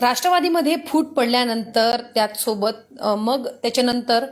राष्ट्रवादीमध्ये फूट पडल्यानंतर त्याचसोबत मग त्याच्यानंतर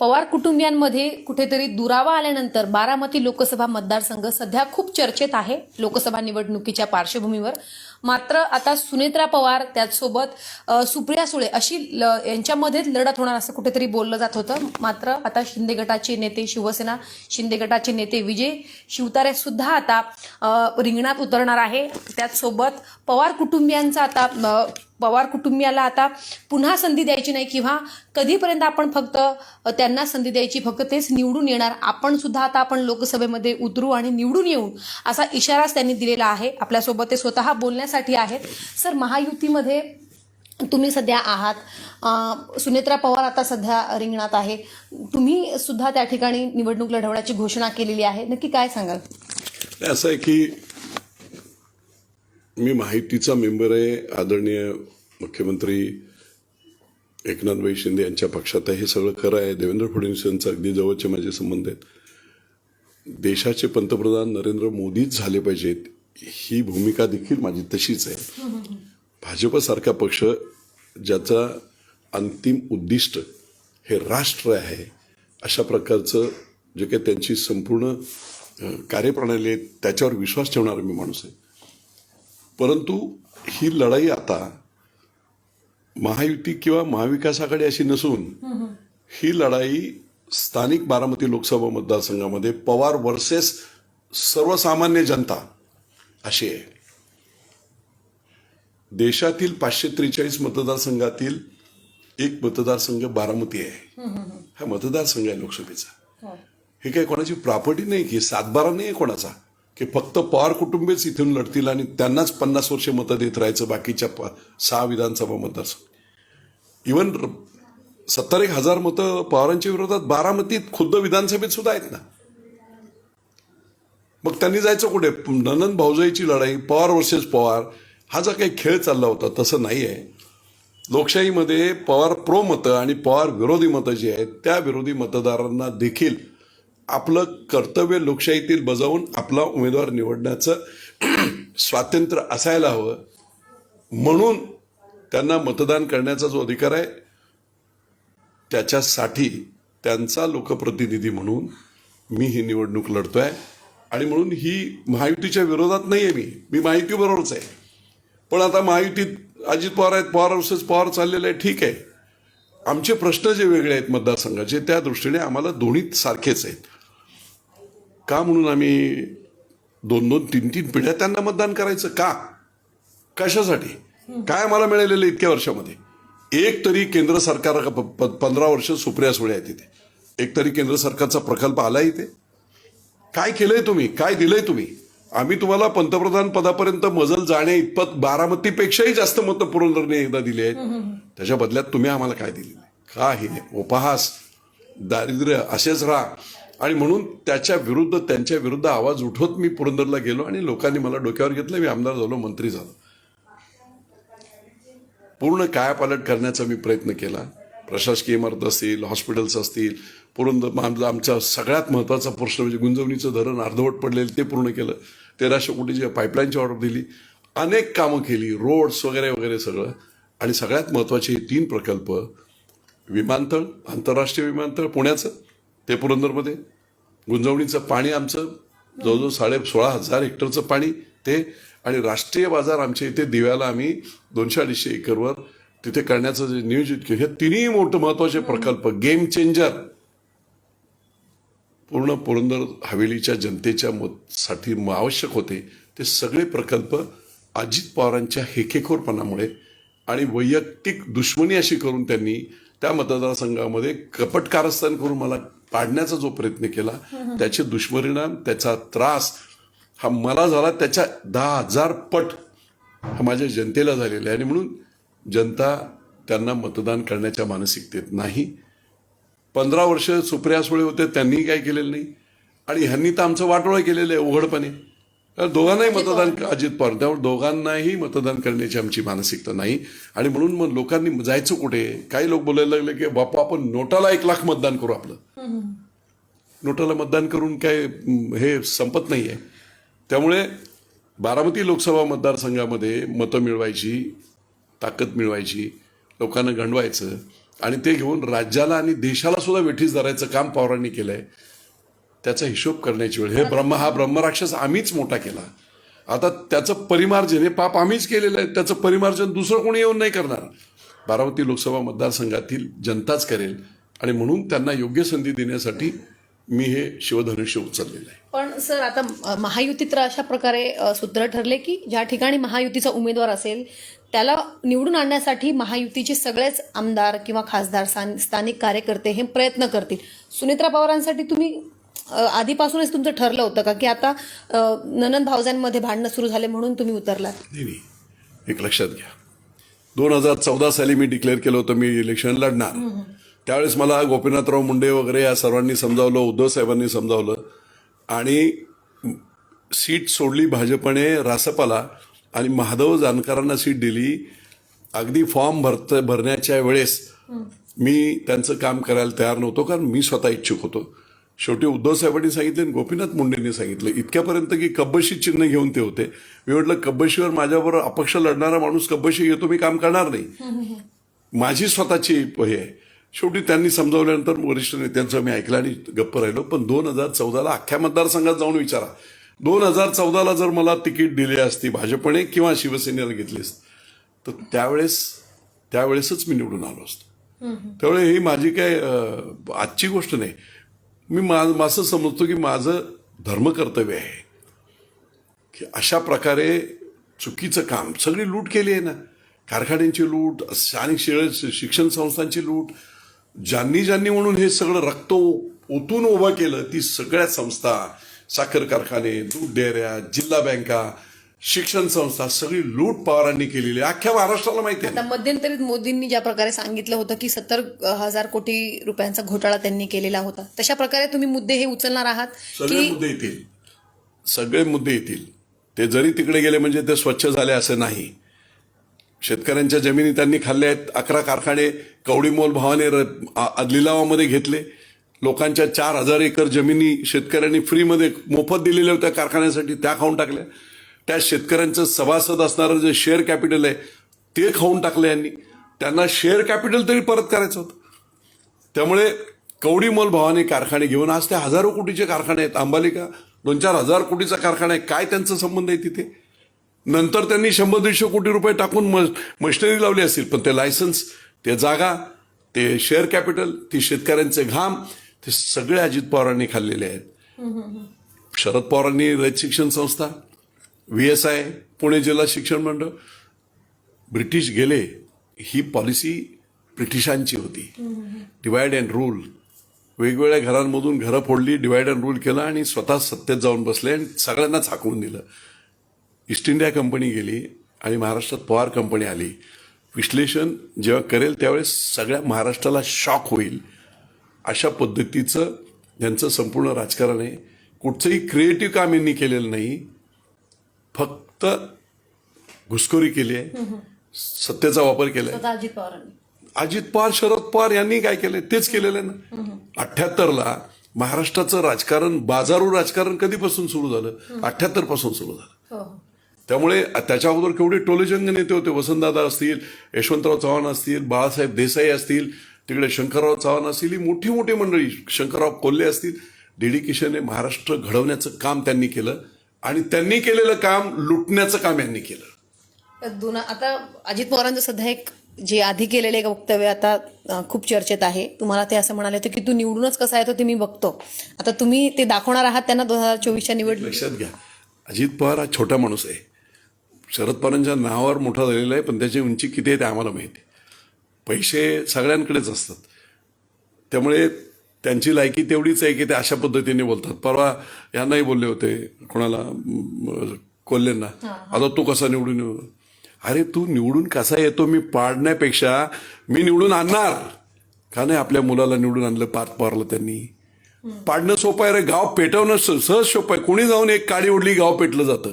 पवार कुटुंबियांमध्ये कुठेतरी दुरावा आल्यानंतर बारामती लोकसभा मतदारसंघ सध्या खूप चर्चेत आहे लोकसभा निवडणुकीच्या पार्श्वभूमीवर. मात्र आता सुनेत्रा पवार त्याचसोबत सुप्रिया सुळे अशी ल- यांच्यामध्येच लढत होणार असं कुठेतरी बोललं जात होतं. मात्र आता शिंदे गटाचे नेते शिवसेना शिंदे गटाचे नेते विजय शिवतारे सुद्धा आता रिंगणात उतरणार आहे. त्याचसोबत पवार कुटुंबियांचा आता पवार कुटुंबियाला आता पुन्हा संधी द्यायची नाही किंवा कधीपर्यंत आपण फक्त त्यांना संधी द्यायची फक्त तेच निवडून येणार आपण सुद्धा आता आपण लोकसभेमध्ये उतरू आणि निवडून येऊ असा इशाराच त्यांनी दिलेला आहे. आपल्यासोबत ते स्वतः बोलण्यासाठी आहेत. सर महायुतीमध्ये तुम्ही सध्या आहात. सुनेत्रा पवार आता सध्या रिंगणात आहे. तुम्ही सुद्धा त्या ठिकाणी निवडणूक लढवण्याची घोषणा केलेली आहे. नक्की काय सांगाल? असं आहे की मी माहितीचा मेंबर आहे. आदरणीय मुख्यमंत्री एकनाथभाई शिंदे यांच्या पक्षात हे सगळं खरं आहे. देवेंद्र फडणवीस यांचं अगदी जवळचे माझे संबंध आहेत. देशाचे पंतप्रधान नरेंद्र मोदीच झाले पाहिजेत. ही भूमिका देखील माझी तशीच आहे. भाजपसारखा पक्ष ज्याचा अंतिम उद्दिष्ट हे राष्ट्र आहे अशा प्रकारचं जे काही त्यांची संपूर्ण कार्यप्रणाली आहे त्याच्यावर विश्वास ठेवणारा मी माणूस आहे. परंतु ही लढाई आता महायुती किंवा महाविकास आघाडी अशी नसून ही लढाई स्थानिक बारामती लोकसभा मतदारसंघामध्ये पवार वर्सेस सर्वसामान्य जनता अशी आहे. देशातील पाचशे त्रेचाळीस मतदारसंघातील एक मतदारसंघ बारामती आहे. हा मतदारसंघ आहे लोकसभेचा. हे. काही कोणाची प्रॉपर्टी नाही की सातबारा नाही आहे कोणाचा. की फक्त पवार कुटुंबीच इथून लढतील आणि त्यांनाच पन्नास वर्ष मतं देत राहायचं बाकीच्या सहा विधानसभा मतदारसंघ. इवन सत्तर एक हजार मतं पवारांच्या विरोधात बारामतीत खुद्द विधानसभेत सुद्धा आहेत ना. मग त्यांनी जायचं कुठे? ननंद भाऊजाईची लढाई पवार वर्सेस पवार हा जो काही खेळ चालला होता तसं नाही आहे लोकशाहीमध्ये पवार प्रो मतं आणि पवार विरोधी मतं जी आहेत त्या विरोधी मतदारांना देखील आपलं कर्तव्य लोकशाहीतील बजावून आपला उमेदवार निवडण्याचं स्वातंत्र्य असायला हवं. म्हणून त्यांना मतदान करण्याचा जो अधिकार आहे त्याच्यासाठी त्यांचा लोकप्रतिनिधी म्हणून मी ही निवडणूक लढतोय. आणि म्हणून ही महायुतीच्या विरोधात नाही आहे मी मी महायुतीबरोबरच आहे. पण आता महायुतीत अजित पवार आहेत पवार वर्सेस पवार चाललेलं आहे ठीक आहे. आमचे प्रश्न जे वेगळे आहेत मतदारसंघाचे त्या दृष्टीने आम्हाला दोन्ही सारखेच आहेत. का म्हणून आम्ही दोन दोन तीन तीन पिढ्या त्यांना मतदान करायचं? का? कशासाठी? काय आम्हाला मिळालेलं इतक्या वर्षामध्ये? एक तरी केंद्र सरकार पंधरा वर्ष सुप्रिया सुळे आहे तिथे एक तरी केंद्र सरकारचा प्रकल्प आला इथे. काय केलंय तुम्ही? काय दिलंय तुम्ही? आम्ही तुम्हाला पंतप्रधान पदापर्यंत मजल जाणे इतपत बारामतीपेक्षाही जास्त मतं पुरंदरने एकदा दिली आहेत. त्याच्या बदल्यात तुम्ही आम्हाला काय दिलेलं आहे? काही उपहास दारिद्र्य असेच राहा. आणि म्हणून त्याच्या विरुद्ध त्यांच्या विरुद्ध आवाज उठवत मी पुरंदरला गेलो आणि लोकांनी मला डोक्यावर घेतलं. मी आमदार झालो मंत्री झालो. पूर्ण कायापालट करण्याचा मी प्रयत्न केला. प्रशासकीय इमारत असतील हॉस्पिटल्स असतील पूर्ण आमचा आमचा सगळ्यात महत्त्वाचा प्रश्न म्हणजे गुंजवणीचं धरण अर्धवट पडलेलं ते पूर्ण केलं. तेराशे कोटीची पाईपलाईनची ऑर्डर दिली. अनेक कामं केली रोड्स वगैरे वगैरे सगळं. आणि सगळ्यात महत्त्वाचे हे तीन प्रकल्प विमानतळ आंतरराष्ट्रीय विमानतळ पुण्याचं ते पुरंदरमध्ये. गुंजवणीचं पाणी आमचं जवळजवळ साडे सोळा हजार हेक्टरचं पाणी ते आणि राष्ट्रीय बाजार आमच्या इथे दिव्याला आम्ही दोनशे अडीचशे एकरवर तिथे करण्याचं जे नियोजित केलं हे तिन्ही मोठं महत्त्वाचे प्रकल्प गेम चेंजर पूर्ण पुरंदर हवेलीच्या जनतेच्या म- आवश्यक होते. ते सगळे प्रकल्प अजित पवारांच्या हेकेखोरपणामुळे आणि वैयक्तिक दुश्मनी अशी करून त्यांनी त्या मतदारसंघामध्ये कपट कारस्थान करून मला पाडण्याचा जो प्रयत्न केला त्याचे दुष्परिणाम त्याचा त्रास हा मला झाला त्याच्या दहा हजार पट हा माझ्या जनतेला झालेला आहे. आणि म्हणून जनता त्यांना मतदान करण्याच्या मानसिकतेत नाही. पंधरा वर्ष सुप्रिया सुळे होते त्यांनी काय केलेलं नाही. आणि ह्यांनी तर आमचं वाटोळं केलेलं आहे उघडपणे. दोघांनाही मतदान अजित पवार त्यामुळे दोघांनाही मतदान करण्याची आमची मानसिकता नाही. आणि म्हणून मग लोकांनी जायचं कुठे? काही लोक बोलायला लागले की बापा आपण नोटाला एक लाख मतदान करू आपलं. नोटाला मतदान करून काय हं, हे संपत नाही आहे त्यामुळे बारामती लोकसभा मतदारसंघामध्ये मतं मिळवायची ताकद मिळवायची लोकांना गंडवायचं आणि ते घेऊन राज्याला आणि देशाला सुद्धा वेठीस धरायचं काम पवारांनी केलं आहे त्याचा हिशोब करण्याची वेळ. हे ब्रह्म हा ब्रह्मराक्षस आम्हीच मोठा केला. आता त्याचं परिमार्जन हे पाप आम्हीच केलेलं आहे त्याचं परिमार्जन दुसरं कोणी येऊन नाही करणार. बारामती लोकसभा मतदारसंघातील जनताच करेल आणि म्हणून त्यांना योग्य संधी देण्यासाठी मी हे शिवधनुष्य उचललेलं आहे. पण सर आता अ, महायुतीत तर अशा प्रकारे सूत्र ठरले की ज्या ठिकाणी महायुतीचा उमेदवार असेल त्याला निवडून आणण्यासाठी महायुतीचे सगळेच आमदार किंवा खासदार स्थान- स्थानिक कार्यकर्ते हे प्रयत्न करतील. सुनेत्रा पवारांसाठी तुम्ही आधीपासूनच तुमचं ठरलं होतं का? की आता ननंद भावजांमध्ये भांडणं सुरू झाले म्हणून तुम्ही उतरलात. नाही एक लक्षात घ्या. दोन हजार चौदा साली मी डिक्लेअर केलं होतं मी इलेक्शन लढणार. त्यावेळेस मला गोपीनाथराव मुंडे वगैरे या सर्वांनी समजावलं उद्धव साहेबांनी समजावलं. आणि सीट सोडली भाजपने रासपाला आणि महादेव जानकरांना सीट दिली. अगदी फॉर्म भरत भरण्याच्या वेळेस मी त्यांचं काम करायला तयार नव्हतो कारण मी स्वतः इच्छुक होतो. शेवटी उद्धव साहेबांनी सांगितले आणि गोपीनाथ मुंडेंनी सांगितलं. इतक्यापर्यंत की कब्बशी चिन्ह घेऊन ते होते. मी म्हटलं कब्बशीवर माझ्याबरोबर अपक्ष लढणारा माणूस कब्बशी घेतो मी काम करणार नाही. माझी स्वतःची हे आहे. शेवटी त्यांनी समजावल्यानंतर वरिष्ठ नेत्यांचं मी ऐकलं आणि गप्प राहिलो. पण दोन हजार चौदाला अख्ख्या मतदारसंघात जाऊन विचारा. दोन हजार चौदाला जर मला तिकीट दिली असती भाजपने किंवा शिवसेनेला घेतली असती तर त्यावेळेस त्यावेळेसच मी निवडून आलो असतो. त्यामुळे ही माझी काय आजची गोष्ट नाही. मी मा असं समजतो की माझं धर्मकर्तव्य आहे की अशा प्रकारे चुकीचं काम सगळी लूट केली आहे ना. कारखान्यांची लूट स्थानिक शिक्षण संस्थांची लूट ज्यांनी ज्यांनी म्हणून हे सगळं रक्त ओतून उभं केलं ती सगळ्या संस्था साखर कारखाने दूध डेअऱ्या जिल्हा बँका शिक्षण संस्था सगळी लूट पवारांनी केलेली अख्ख्या महाराष्ट्राला माहिती आहे. आता मध्यंतरीत मोदींनी ज्या प्रकारे सांगितलं होतं की सत्तर हजार कोटी रुपयांचा घोटाळा त्यांनी केलेला होता तशा प्रकारे तुम्ही मुद्दे हे उचलणार आहात सगळे की मुद्दे येतील. सगळे मुद्दे येतील. ते जरी तिकडे गेले म्हणजे ते स्वच्छ झाले असं नाही. शेतकऱ्यांच्या जमिनी त्यांनी खाल्ल्या आहेत. अकरा कारखाने कवडीमोल भावाने लिलावामध्ये घेतले. लोकांच्या चार हजार एकर जमिनी शेतकऱ्यांनी फ्रीमध्ये मोफत दिलेल्या होत्या कारखान्यासाठी त्या खाऊन टाकल्या. त्या शेतकऱ्यांचं सभासद असणारं जे शेअर कॅपिटल आहे ते खाऊन टाकलं यांनी. त्यांना शेअर कॅपिटल तरी परत करायचं होतं. त्यामुळे कवडीमोल भावाने कारखाने घेऊन आज ते हजारो कोटीचे कारखाने आहेत. अंबालिका दोन चार हजार कोटीचा कारखाना आहे. काय त्यांचा संबंध आहे तिथे? नंतर त्यांनी शंभर दीडशे कोटी रुपये टाकून म मशिनरी लावली असतील. पण ते लायसन्स ते जागा ते शेअर कॅपिटल ती शेतकऱ्यांचे घाम ते सगळे अजित पवारांनी खाल्लेले आहेत. शरद पवारांनी रयत शिक्षण संस्था व्ही एस आय पुणे जिल्हा शिक्षण मंडळ ब्रिटिश गेले ही पॉलिसी ब्रिटिशांची होती. डिवाइड अँड रूल वेगवेगळ्या घरांमधून घरं फोडली डिवाइड अँड रूल केलं आणि स्वतः सत्तेत जाऊन बसले आणि सगळ्यांनाच हाकवून दिलं. ईस्ट इंडिया कंपनी गेली आणि महाराष्ट्रात पवार कंपनी आली. विश्लेषण जेव्हा करेल त्यावेळेस सगळ्या महाराष्ट्राला शॉक होईल. अशा पद्धतीचं यांचं संपूर्ण राजकारण आहे कुठचंही क्रिएटिव्ह काम यांनी केलेलं नाही. फक्त घुसखोरी केली आहे. सत्तेचा वापर स्वतः अजित पवारांनी. अजित पवार शरद पवार यांनी काय केलंय? तेच केलेलं आहे ना. अठ्याहत्तरला महाराष्ट्राचं राजकारण बाजारू राजकारण कधीपासून सुरू झालं? अठ्याहत्तरपासून सुरू झालं. हो हो. त्यामुळे त्याच्या अगोदर केवढे टोलेजंग नेते होते? वसंतदादा असतील यशवंतराव चव्हाण असतील बाळासाहेब देसाई असतील तिकडे शंकरराव चव्हाण असतील ही मोठी मोठी मंडळी शंकरराव कोल्हे असतील. डेडिकेशनने महाराष्ट्र घडवण्याचं काम त्यांनी केलं आणि त्यांनी केलेलं काम लुटण्याचं काम यांनी केलं. दोन आता अजित पवारांचं सध्या एक जे आधी केलेले वक्तव्य आता खूप चर्चेत आहे. तुम्हाला ते असं म्हणाले होते की तू निवडूनच कसा येतो ते मी बघतो. आता तुम्ही ते दाखवणार आहात त्यांना दोन हजार चोवीसच्या निवड लक्षात घ्या. अजित पवार हा छोटा माणूस आहे. शरद पवारांच्या नावावर मोठा झालेला आहे पण त्याची उंची किती आहे ते आम्हाला माहिती आहे. पैसे सगळ्यांकडेच असतात. त्यामुळे त्यांची लायकी तेवढीच आहे की ते अशा पद्धतीने बोलतात. परवा यांनाही बोलले होते कोणाला कोल्हेंना आता तू कसा निवडून येऊ? अरे तू निवडून कसा येतो मी पाडण्यापेक्षा मी निवडून आणणार. का नाही आपल्या मुलाला निवडून आणलं पार्थ पवारला त्यांनी? पाडणं सोपं आहे रे गाव पेटवणं सहज सोपं आहे. कोणी जाऊन एक काडी ओढली गाव पेटलं जातं.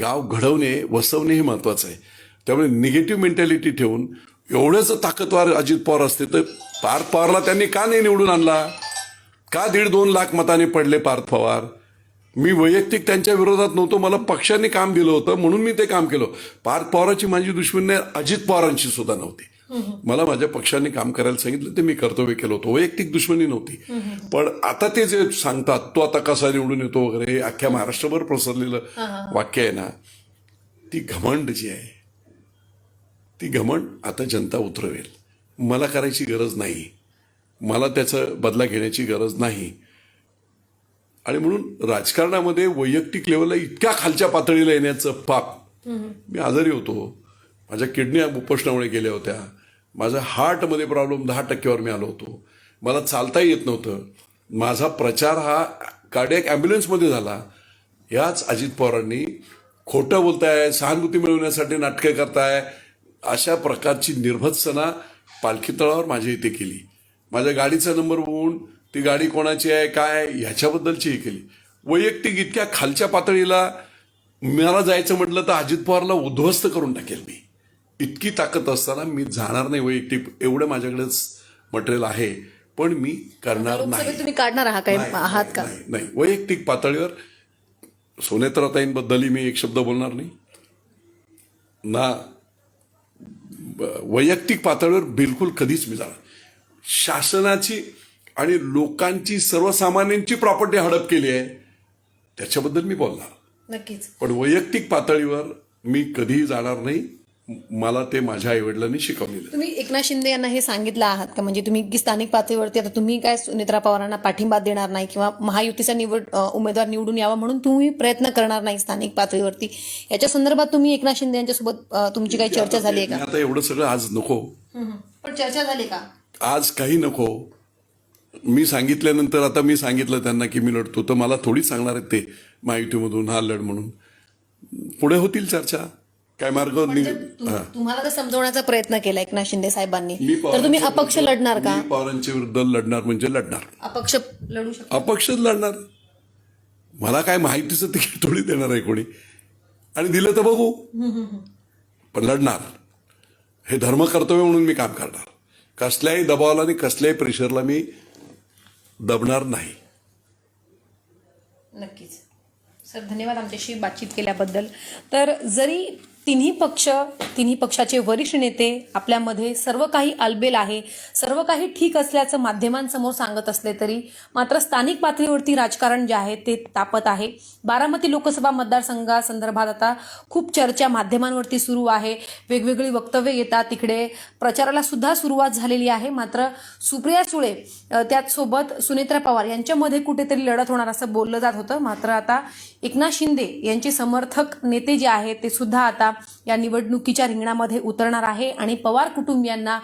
गाव घडवणे वसवणे हे महत्वाचं आहे. त्यामुळे निगेटिव्ह मेंटॅलिटी ठेवून एवढंच ताकदवार अजित पवार असते तर पार्थ पवारला त्यांनी का नाही निवडून आणला? का दीड दोन लाख मताने पडले पार्थ पवार? मी वैयक्तिक त्यांच्या विरोधात नव्हतो मला पक्षाने काम दिलं होतं म्हणून मी ते काम केलं. पार्थ पवारांची माझी दुश्मनी अजित पवारांची सुद्धा नव्हती. मला माझ्या पक्षाने काम करायला सांगितलं ते मी कर्तव्य केलं होतं. वैयक्तिक दुश्मनी नव्हती. पण आता ते जे सांगतात तो आता कसा निवडून येतो वगैरे हे अख्ख्या महाराष्ट्रभर पसरलेलं वाक्य आहे ना ती घमंड जी आहे ती घमंड आता जनता उतरवेल. मला करायची गरज नाही. मला त्याचं बदला घेण्याची गरज नाही. आणि म्हणून राजकारणामध्ये वैयक्तिक लेवलला इतक्या खालच्या पातळीला येण्याचं पाप मी आजारी होतो. माझ्या किडन्या उपोषणामुळे गेल्या होत्या. माझा हार्टमध्ये प्रॉब्लेम दहा टक्क्यावर मी आलो होतो. मला चालताही येत नव्हतं. माझा प्रचार हा कार्डियक ॲम्ब्युलन्समध्ये झाला. याच अजित पवारांनी खोटं बोलताय सहानुभूती मिळवण्यासाठी नाटकं करताय अशा प्रकारची निर्भत्सना पालखी तळावर माझ्या इथे केली. माझ्या गाडीचा नंबर बघून ती गाडी कोणाची आहे काय ह्याच्याबद्दलची हे केली. वैयक्तिक इतक्या खालच्या पातळीला मला जायचं म्हटलं तर अजित पवारला उद्ध्वस्त करून टाकेल मी. इतकी ताकद असताना मी जाणार नाही वैयक्तिक एवढं माझ्याकडेच मटेरियल आहे पण मी करणार नाही. तुम्ही काढणार आहात काय आहात का? नाही, वैयक्तिक पातळीवर. सोनेत्राताईंबद्दलही मी एक शब्द बोलणार नाही. ना वैयक्तिक पातळीवर बिलकुल कधीच मी जाणार शासनाची आणि लोकांची सर्वसामान्यांची प्रॉपर्टी हडप केली आहे त्याच्याबद्दल मी बोलणार. नक्कीच. पण वैयक्तिक पातळीवर मी कधीही जाणार नाही. मला ते माझ्या आईवडिलांनी शिकवलेलं. तुम्ही एकनाथ शिंदे यांना हे सांगितलं आहात का? म्हणजे तुम्ही की स्थानिक पातळीवरती आता तुम्ही काय सुनेत्रा पवारांना पाठिंबा देणार नाही किंवा महायुतीचा निवड उमेदवार निवडून यावा म्हणून तुम्ही प्रयत्न करणार नाही स्थानिक पातळीवरती. याच्या संदर्भात तुम्ही एकनाथ शिंदे यांच्यासोबत तुमची काही चर्चा झाली आहे मी आता एवढं सगळं आज नको. का पण चर्चा झाली का? आज काही नको. मी सांगितल्यानंतर आता मी सांगितलं त्यांना की मी लढतो. तर मला थोडी सांगणार आहेत ते महायुतीमधून हा लढ म्हणून. पुढे होतील चर्चा. काय मार्ग तुम- हा. तुम्हाला तर समजवण्याचा प्रयत्न केला एकनाथ शिंदे साहेबांनी मी तर तुम्ही पवारांच्या अपक्ष विरुद्ध- लढणार का? मी पवारांच्या विरुद्ध लढणार म्हणजे लढणार. अपक्ष लढू शकता? अपक्षच लढणार. मला काय माहितीचं तिकीट थोडी देणार आहे कोणी. आणि दिलं तर बघू. पण लढणार. हे धर्म कर्तव्य म्हणून मी काम करणार. कसल्याही दबावाला आणि कसल्याही प्रेशरला मी दबणार नाही. नक्कीच. सर धन्यवाद आमच्याशी बातचीत केल्याबद्दल. तर जरी तिन्ही पक्ष तिन्ही पक्षाचे वरिष्ठ नेते आपल्यामध्ये सर्व काही अलबेल आहे. सर्व काही ठीक असल्याचं माध्यमांसमोर सांगत असले तरी मात्र स्थानिक पातळीवरती राजकारण जे आहे ते तापत आहे. बारामती लोकसभा मतदारसंघासंदर्भात आता खूप चर्चा माध्यमांवरती सुरू आहे. वेगवेगळी वक्तव्य येतात. तिकडे प्रचाराला सुद्धा सुरुवात झालेली आहे. मात्र सुप्रिया सुळे त्याचसोबत सुनेत्रा पवार यांच्यामध्ये कुठेतरी लढत होणार असं बोललं जात होतं. मात्र आता एकनाथ शिंदे यांचे समर्थक नेते जे आहेत ते सुद्धा आता या निवडणुकीच्या रिंगणामध्ये उतरणार आहे आणि पवार कुटुंबियांना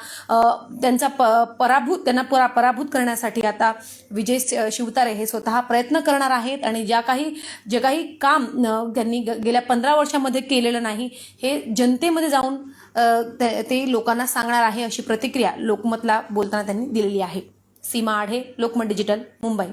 त्यांचा प पराभूत त्यांना परा पराभूत करण्यासाठी आता विजय शिवतारे हे स्वतः प्रयत्न करणार आहेत आणि ज्या काही जे काही काम त्यांनी ग- गेल्या पंधरा वर्षामध्ये केलेलं नाही हे जनतेमध्ये जाऊन ते ते लोकांना सांगणार आहे अशी प्रतिक्रिया लोकमतला बोलताना त्यांनी दिलेली आहे. सीमा आढे लोकमत डिजिटल मुंबई.